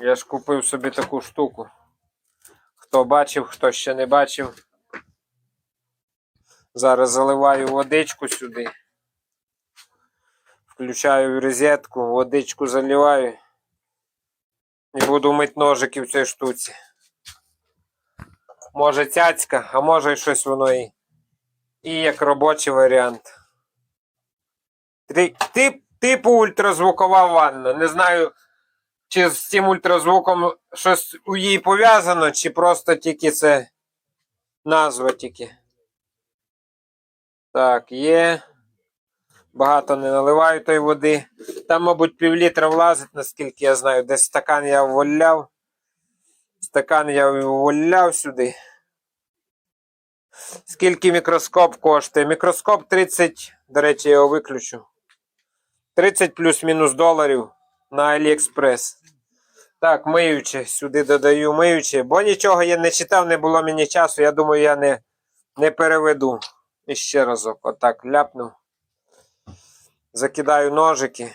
Я ж купив собі таку штуку. Хто бачив, хто ще не бачив. Зараз заливаю водичку сюди. Включаю розетку, водичку заливаю. І буду мити ножики в цій штуці. Може цяцька, а може і щось воно і. І як робочий варіант. Тип, типу ультразвукова ванна. Не знаю, чи з цим ультразвуком щось у їй пов'язано, чи просто тільки це назва тільки. Так, є. Багато не наливаю тої води. Там, мабуть, пів літра влазить, наскільки я знаю. Десь стакан я вволяв. Стакан я вволяв сюди. Скільки мікроскоп коштує? Мікроскоп 30, до речі, я його виключу. 30 плюс-мінус доларів на AliExpress. Так, миюче, сюди додаю миюче, бо нічого я не читав, не було мені часу. Я думаю, я не, не переведу. І ще разок, отак ляпнув. Закидаю ножики.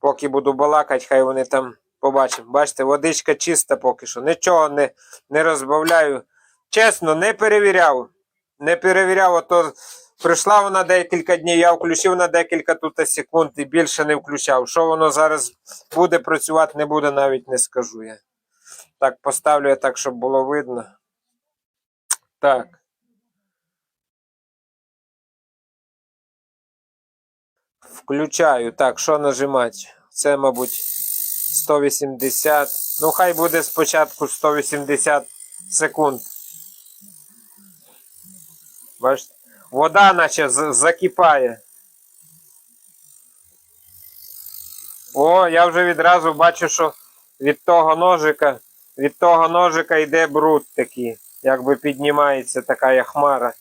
Поки буду балакати, хай вони там побачать. Бачите, водичка чиста поки що. Нічого не, не розбавляю. Чесно, не перевіряв. Не перевіряв, ото прийшла вона декілька днів, я включив на декілька тут секунд і більше не включав. Що воно зараз буде працювати, не буде, навіть не скажу я. Так, поставлю я так, щоб було видно. Так. Включаю. Так, що нажимати? Це, мабуть, 180. Ну, хай буде спочатку 180 секунд. Бачите? Вода наче закипає. О, я вже відразу бачу, що від того ножика, від того ножика йде бруд такий. Якби піднімається така хмара.